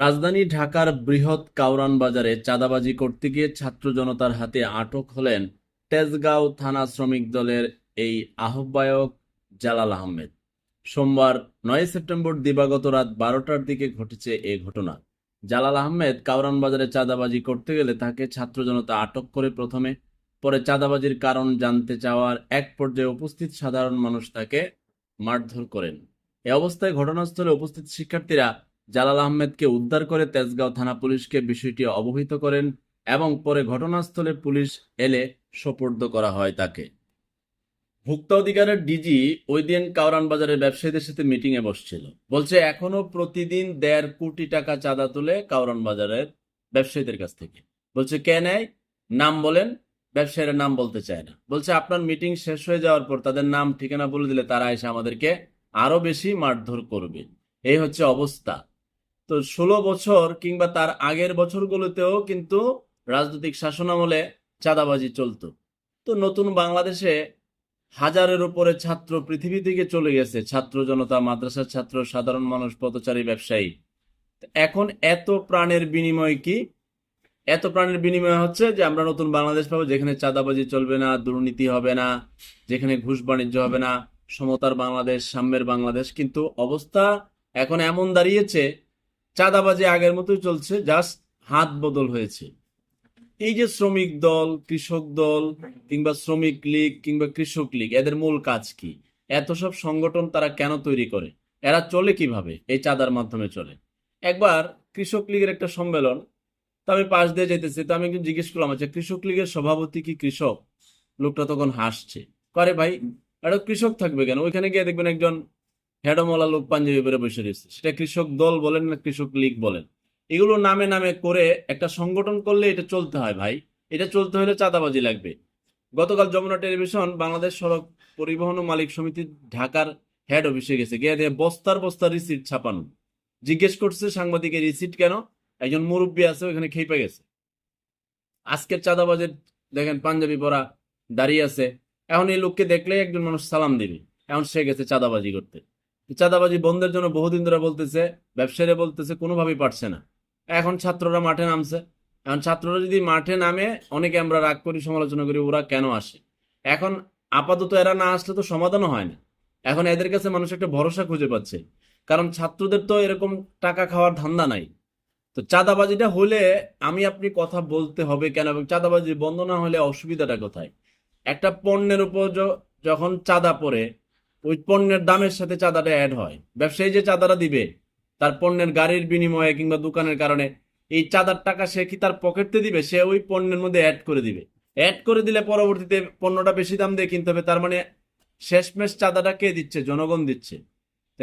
রাজধানী ঢাকার বৃহৎ কাউরান বাজারে চাঁদাবাজি করতে গিয়ে ছাত্র জনতার হাতে আটক হলেন তেজগাঁও থানা শ্রমিক দলের এই আহ্বায়ক জালাল আহমেদ। সোমবার নয় সেপ্টেম্বর দিবাগত রাত বারোটার দিকে ঘটেছে এ ঘটনা। জালাল আহমেদ কাউরান বাজারে চাঁদাবাজি করতে গেলে তাকে ছাত্র জনতা আটক করে প্রথমে, পরে চাঁদাবাজির কারণ জানতে চাওয়ার এক পর্যায়ে উপস্থিত সাধারণ মানুষ তাকে মারধর করেন। এ অবস্থায় ঘটনাস্থলে উপস্থিত শিক্ষার্থীরা জালাল আহমেদকে উদ্ধার করে তেজগাঁও থানা পুলিশকে বিষয়টি অবহিত করেন এবং পরে ঘটনাস্থলে পুলিশ এলে সোপর্দ করা হয় তাকে। ভোক্তা অধিকারের ডিজি ওই দিন কাউরান বাজারের ব্যবসায়ীদের সাথে মিটিং এ বসছিল। বলছে, এখনও প্রতিদিন দেড় কোটি টাকা চাঁদা তুলে কাউরান বাজারের ব্যবসায়ীদের কাছ থেকে। বলছে, কে নেয়? নাম বলেন। ব্যবসায়ীরা নাম বলতে চায় না। বলছে, আপনার মিটিং শেষ হয়ে যাওয়ার পর তাদের নাম ঠিকানা বলে দিলে তারা এসে আমাদেরকে আরও বেশি মারধর করবে। এই হচ্ছে অবস্থা। তো ষোলো বছর কিংবা তার আগের বছরগুলোতেও কিন্তু রাজনৈতিক শাসনামলে চাঁদাবাজি চলতো। তো নতুন বাংলাদেশে হাজারের উপরে ছাত্র পৃথিবী থেকে চলে গেছে। ছাত্র জনতা, মাদ্রাসার ছাত্র, সাধারণ মানুষ, পথচারী, ব্যবসায়ী। এখন এত প্রাণের বিনিময় কি? এত প্রাণের বিনিময় হচ্ছে যে আমরা নতুন বাংলাদেশ পাবো যেখানে চাঁদাবাজি চলবে না, দুর্নীতি হবে না, যেখানে ঘুষ বাণিজ্য হবে না, সমতার বাংলাদেশ, সাম্যের বাংলাদেশ। কিন্তু অবস্থা এখন এমন দাঁড়িয়েছে চাঁদাবাজি আগের মতোই চলছে জাস্ট হাত বদল হয়েছে। এই যে শ্রমিক দল, কৃষক দল, কিংবা শ্রমিক লীগ, কিংবা কৃষক লীগ, এদের মূল কাজ কি? এত সব সংগঠন তারা কেন তৈরি করে? এরা চলে কীভাবে? এই চাঁদার মাধ্যমে চলে। একবার কৃষক লীগের একটা সম্মেলন, তো আমি পাশ দিয়ে যেতেছি তো আমি একটু জিজ্ঞেস করলাম আচ্ছা কৃষক লীগের সভাপতি কি কৃষক? লোকটা তখন হাসছে। করে ভাই এটা কৃষক থাকবে কেন? ওইখানে গিয়ে দেখবেন একজন হেডমলা লোক পাঞ্জাবি পরে বসে রয়েছে। সেটা কৃষক দল বলেন না কৃষক লীগ বলেন। এগুলো নামে নামে করে একটা সংগঠন করলে এটা চলতে হয় ভাই। এটা চলতে হলে চাঁদাবাজি লাগবে। গতকাল যমুনা টেলিভিশন বাংলাদেশ সড়ক পরিবহন ও মালিক সমিতি ঢাকার হেড অফিসে গেছে। গিয়ে বস্তার বস্তার রিসিট ছাপানো। জিজ্ঞেস করছে সাংবাদিকের রিসিট কেন? একজন মুরব্বী আছে, ওখানে খেপে গেছে। আজকের চাঁদাবাজের দেখেন পাঞ্জাবি পরা দাঁড়িয়ে আছে। এখন এই লোককে দেখলে একজন মানুষ সালাম দিবে। এখন সে গেছে চাঁদাবাজি করতে। চাঁদাবাজি বন্ধের জন্য বহুদিন ধরে বলতেছে, ব্যবসায়ীরা বলতেছে, কোনোভাবেই পারছে না। এখন ছাত্ররা মাঠে নামছে। এখন ছাত্ররা যদি মাঠে নামে, অনেকে আমরা রাগ করি, সমালোচনা করি, ওরা কেন আসে? এখন আপাতত এরা না আসলে তো সমাধানও হয় না। এখন এদের কাছে মানুষ একটা ভরসা খুঁজে পাচ্ছে। কারণ ছাত্রদের তো এরকম টাকা খাওয়ার ধান্দা নাই। তো চাঁদাবাজিটা হলে আমি আপনি কথা বলতে হবে কেন? এবং চাঁদাবাজি বন্ধ না হলে অসুবিধাটা কোথায়? একটা পণ্যের উপর যখন চাঁদা পড়ে ওই পণ্যের দামের সাথে চাঁদাটা অ্যাড হয়। ব্যবসায়ী যে চাঁদাটা দিবে, তার পণ্যের গাড়ির বিনিময়ে কিংবা দোকানের কারণে এই চাঁদার টাকা সে কি তার পকেটে দিবে? সে ওই পণ্যের মধ্যে অ্যাড করে দিবে। অ্যাড করে দিলে পরবর্তীতে পণ্যটা বেশি দাম দিয়ে কিনতে হবে, তার মানে শেষমেশ চাঁদাটা কে দিচ্ছে? জনগণ দিচ্ছে।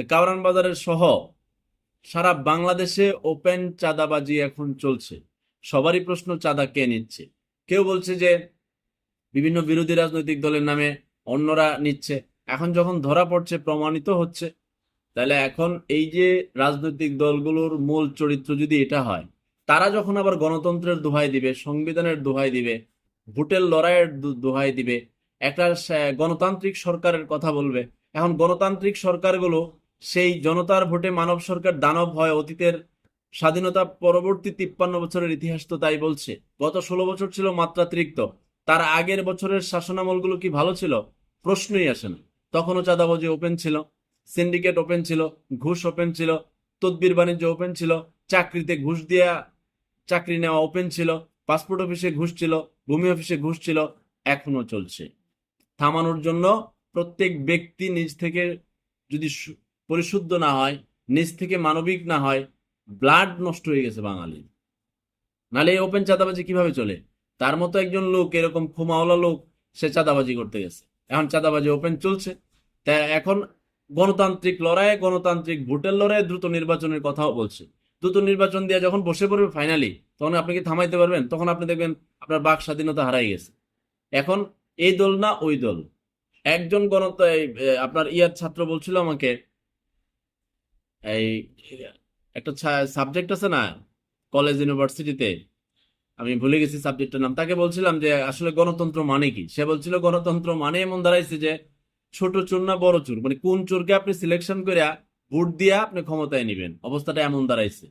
কাউরান বাজারের সহ সারা বাংলাদেশে ওপেন চাঁদাবাজি এখন চলছে। সবারই প্রশ্ন, চাঁদা কে নিচ্ছে? কেউ বলছে যে বিভিন্ন বিরোধী রাজনৈতিক দলের নামে অন্যরা নিচ্ছে। এখন যখন ধরা পড়ছে, প্রমাণিত হচ্ছে, তাহলে এখন এই যে রাজনৈতিক দলগুলোর মূল চরিত্র যদি এটা হয়, তারা যখন আবার গণতন্ত্রের দোহাই দিবে, সংবিধানের দোহাই দিবে, ভোটের লড়াইয়ের দোহাই দিবে, একটা গণতান্ত্রিক সরকারের কথা বলবে, এখন গণতান্ত্রিক সরকারগুলো সেই জনতার ভোটে মানব সরকার দানব হয়, অতীতের স্বাধীনতা পরবর্তী তিপ্পান্ন বছরের ইতিহাস তো তাই বলছে। গত ষোলো বছর ছিল মাত্রাতিরিক্ত, তার আগের বছরের শাসনামলগুলো কি ভালো ছিল? প্রশ্নই আসে না। তখনও চাঁদাবাজি ওপেন ছিল সিন্ডিকেট ওপেন ছিল, ঘুষ ওপেন ছিল, তদবির বাণিজ্য ওপেন ছিল, চাকরিতে ঘুষ দেয়া চাকরি নেওয়া ওপেন ছিল পাসপোর্ট অফিসে ঘুষ ছিল, ভূমি অফিসে ঘুষ ছিল এখনও চলছে। থামানোর জন্য প্রত্যেক ব্যক্তি নিজ থেকে যদি পরিশুদ্ধ না হয়, নিজ থেকে মানবিক না হয় ব্লাড নষ্ট হয়ে গেছে বাঙালির। নালে এই ওপেন চাঁদাবাজি কীভাবে চলে? তার মতো একজন লোক, এরকম খুমাওয়ালা লোক, সে চাঁদাবাজি করতে গেছে। এখন চাঁদাবাজি ওপেন চলছে। তা এখন গণতান্ত্রিক লড়াইয়ে গণতান্ত্রিক ভোটের লড়াইয়ে দ্রুত নির্বাচনের কথাও বলছে। দ্রুত নির্বাচন দিয়ে যখন বসে পড়বে ফাইনালি তখন আপনি কি থামাইতে পারবেন? তখন আপনি দেখবেন আপনার বাক স্বাধীনতা হারাই গেছে। এখন এই দল না ওই দল? একজন গণত আপনার ইয়ার ছাত্র বলছিল আমাকে, এই, একটা সাবজেক্ট আছে না কলেজ ইউনিভার্সিটিতে আমি ভুলে গেছি সাবজেক্টের নাম, তাকে বলছিলাম যে আসলে গণতন্ত্র মানে কি? সে বলছিল গণতন্ত্র মানে এমন দাঁড়াইছে যে ছোট চোর না বড় চোর? মানে কোন চোরকে আপনি সিলেকশন করে ভোট দিয়া আপনি ক্ষমতায় নেবেন? অবস্থাটা এমন দাঁড়াইছে।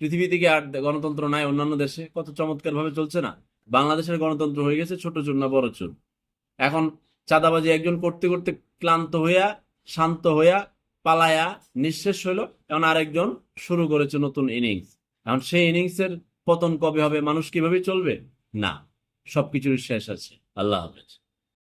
পৃথিবী থেকে আর গণতন্ত্র নাই, অন্যান্য দেশে কত চমৎকার ভাবে চলছে না? বাংলাদেশের গণতন্ত্র হয়ে গেছে ছোট চুর না বড় চুর। এখন চাঁদাবাজি একজন করতে করতে ক্লান্ত হইয়া, শান্ত হইয়া, পালায়া, নিঃশেষ হইল, এখন আরেকজন শুরু করেছে নতুন ইনিংস এখন সেই ইনিংসের পতন কবে হবে, মানুষ কীভাবে চলবে? না সবকিছুর শেষ আছে। আল্লাহ হাফেজ।